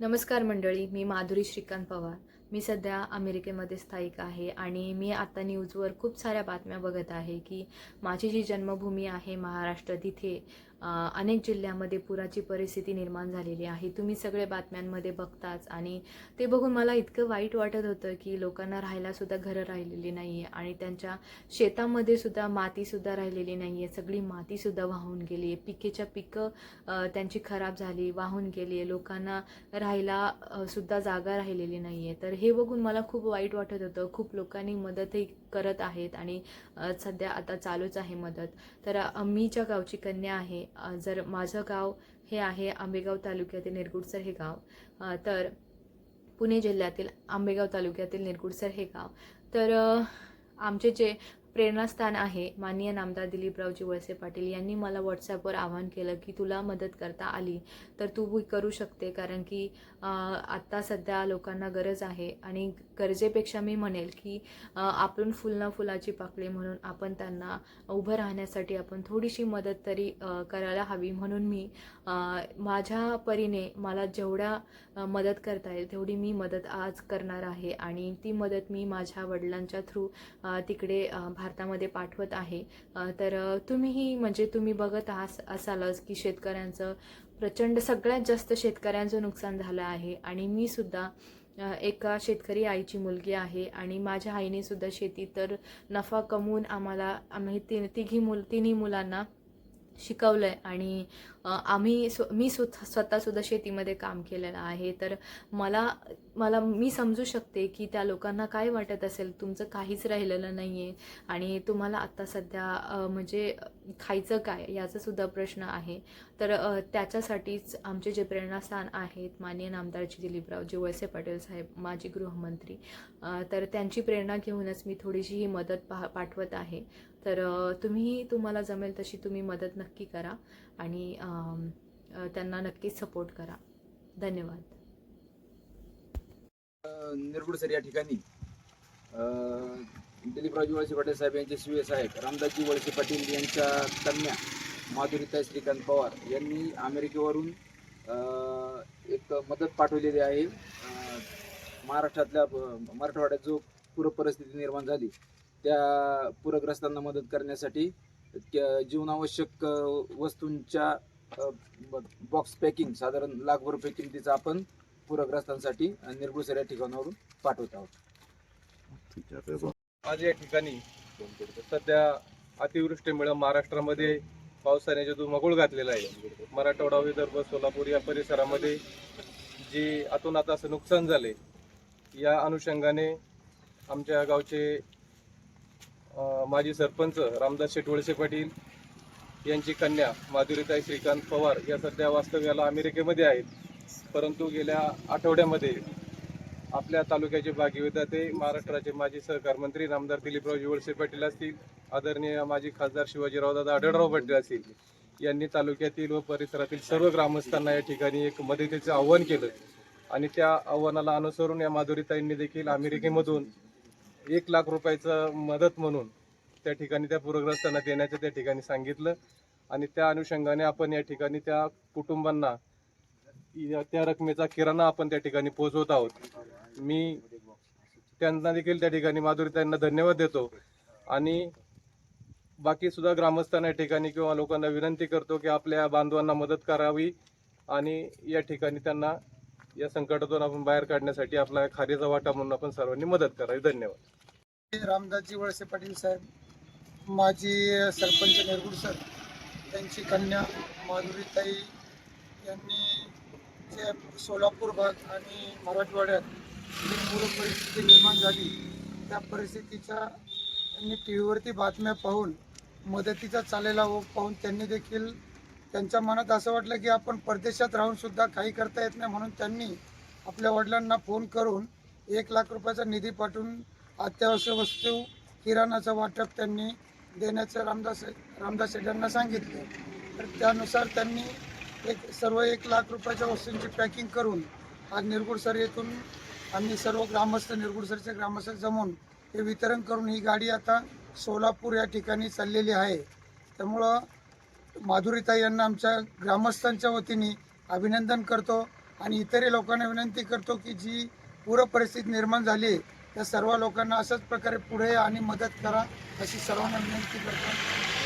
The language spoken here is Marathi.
नमस्कार मंडळी मी माधुरी श्रीकांत पवार. मी सध्या अमेरिकेमध्ये स्थायिक आहे आणि मी आता न्यूजवर खूप साऱ्या बातम्या बघत आहे की माझी जी जन्मभूमी आहे महाराष्ट्र तिथे अनेक जिल्ह्यामध्ये पुराची परिस्थिती निर्माण झालेली आहे. तुम्ही सगळे बातम्यांमध्ये बघताच आणि ते बघून मला इतकं वाईट वाटत होतं की लोकांना राहायलासुद्धा घरं राहिलेली नाही आहे आणि त्यांच्या शेतामध्ये सुद्धा मातीसुद्धा राहिलेली नाही आहे सगळी मातीसुद्धा वाहून गेली आहे पिकेच्या पिकं त्यांची खराब झाली वाहून गेली आहे लोकांना राहायला सुद्धा जागा राहिलेली नाही आहे तर हे बघून मला खूप वाईट वाटत होतं. खूप लोकांनी मदतही करत आहेत आणि सध्या आता चालूच आहे मदत. तर मी ज्या गावची कन्या आहे जर माझं गाव हे आहे आंबेगाव तालुक्यातील निरगुडसर हे गाव तर पुणे जिल्ह्यातील आंबेगाव तालुक्यातील निरगुडसर हे गाव. तर आमचे जे प्रेरणास्थान आहे. माननीय नामदार दिलीपरावजी वळसे पाटील यांनी मला व्हॉट्सॲपवर आवाहन केलं की तुला मदत करता आली तर तू करू शकते. कारण की आत्ता सध्या लोकांना गरज आहे आणि गरजेपेक्षा मी म्हणेल की आपण फुलना फुलाची पाकळी म्हणून आपण त्यांना उभं राहण्यासाठी आपण थोडीशी मदत तरी करायला हवी. म्हणून मी माझ्या परीने मला जेवढ्या मदत करता येईल तेवढी मी मदत आज करणार आहे. आणि ती मदत मी माझ्या वडिलांच्या थ्रू तिकडे भार भारतामध्ये पाठवत आहे. तर तुम्हीही म्हणजे तुम्ही बघत आहात असालच की शेतकऱ्यांचं प्रचंड सगळ्यात जास्त शेतकऱ्यांचं नुकसान झालं आहे. आणि मी सुद्धा एका शेतकरी आईची मुलगी आहे आणि माझ्या आईने सुद्धा शेती तर नफा कमवून आम्हाला आम्ही ति तिघी मुल तिन्ही मुलांना शिकवलं आहे आणि आम्ही स्व मी स्वतः स्वतःसुद्धा शेतीमध्ये काम केलेलं आहे. तर मला मला मी समजू शकते की त्या लोकांना काय वाटत असेल? तुमचं काहीच राहिलेलं नाही आहे आणि तुम्हाला आत्ता सध्या म्हणजे खायचं काय? याचासुद्धा प्रश्न आहे. तर त्याच्यासाठीच आमचे जे प्रेरणास्थान आहेत माननीय नामदारजी दिलीपरावजी वळसे पाटील साहेब माजी गृहमंत्री तर त्यांची प्रेरणा घेऊनच मी थोडीशी ही मदत पा पाठवत आहे. तर तुम्ही तुम्हाला जमेल तशी तुम्ही मदत नक्की करा. आणि त्यांना नक्कीच सपोर्ट करा. धन्यवाद. निरगुडसर या ठिकाणी. अं, दिलीपरावजी वळसे पाटील साहेब यांचे शिवे साहेब रामदासजी वळसे पाटील यांच्या कन्या माधुरीता श्रीकांत पवार यांनी अमेरिकेवरून एक मदत पाठवलेली आहे. महाराष्ट्रातल्या मराठवाड्यात जो पूर परिस्थिती निर्माण झाली त्या पूरग्रस्तांना मदत करण्यासाठी जीवनावश्यक वस्तूंच्या बॉक्स पॅकिंग साधारण लाखभर रुपये किमतीचं आपण पूरग्रस्तांसाठी निरगुसर या ठिकाणावरून पाठवत आहोत. आज या ठिकाणी सध्या अतिवृष्टीमुळे महाराष्ट्रामध्ये पावसाने जो मगुळ घातलेला आहे मराठवाडा विदर्भ सोलापूर या परिसरामध्ये जी अतोनात असं नुकसान झाले या अनुषंगाने आमच्या गावचे माजी सरपंच रामदास शेटवळसे पाटील यांची कन्या माधुरीताई श्रीकांत पवार या सध्या वास्तव्याला अमेरिकेमध्ये आहेत. परंतु गेल्या आठवड्यामध्ये आपल्या तालुक्याचे भागीदाते महाराष्ट्राचे माजी सहकार मंत्री नामदार दिलीपराव जिवळसे पाटील असतील आदरणीय माजी खासदार शिवाजीराव दादा आढळराव पाटील असतील यांनी तालुक्यातील व परिसरातील सर्व ग्रामस्थांना या ठिकाणी एक मदतीचं आव्हान केलं. आणि त्या आव्हानाला अनुसरून या माधुरीताईंनी देखील अमेरिकेमधून एक लाख रुपयाचं मदत म्हणून त्या ठिकाणी त्या पूरग्रस्तांना देण्याचं त्या ठिकाणी सांगितलं. आणि त्या अनुषंगाने आपण या ठिकाणी त्या कुटुंबांना या- त्या रकमेचा किराणा आपण त्या ठिकाणी पोहोचवत आहोत. मी त्यांना देखील त्या ठिकाणी माधुरी त्यांना धन्यवाद देतो. आणि बाकी सुद्धा ग्रामस्थांना या ठिकाणी किंवा लोकांना विनंती करतो की आपल्या बांधवांना मदत करावी आणि या ठिकाणी त्यांना या संकटातून आपण बाहेर काढण्यासाठी आपला खारीचा वाटा म्हणून आपण सर्वांनी मदत करावी. धन्यवाद. रामदासजी वळसे पाटील साहेब. माजी सरपंच निरगुड सर त्यांची कन्या माधुरीताई यांनी जे सोलापूर भाग आणि मराठवाड्यात जी पूर परिस्थिती निर्माण झाली त्या परिस्थितीच्या त्यांनी टी व्हीवरती बातम्या पाहून मदतीचा चालेला ओघ पाहून त्यांनी देखील त्यांच्या मनात असं वाटलं की आपण परदेशात राहूनसुद्धा काही करता येत नाही म्हणून त्यांनी आपल्या वडिलांना फोन करून एक लाख रुपयाचा निधी पाठवून अत्यावश्यक वस्तू किराणाचं वाटप त्यांनी देण्याचं रामदास रामदास यांना सांगितलं. तर त्यानुसार त्यांनी एक सर्व एक लाख रुपयाच्या वस्तूंची पॅकिंग करून आज निरगुडसर येथून आम्ही सर्व ग्रामस्थ निरगुडसरचे ग्रामस्थ जमून हे वितरण करून ही गाडी आता सोलापूर या ठिकाणी चाललेली आहे. त्यामुळं माधुरीताई यांना आमच्या ग्रामस्थांच्या वतीने अभिनंदन करतो आणि इतरही लोकांना विनंती करतो की जी पूर परिस्थिती निर्माण झाली आहे त्या सर्व लोकांना अशाच प्रकारे पुढे आणि मदत करा अशी सर्वांना विनंती करतो.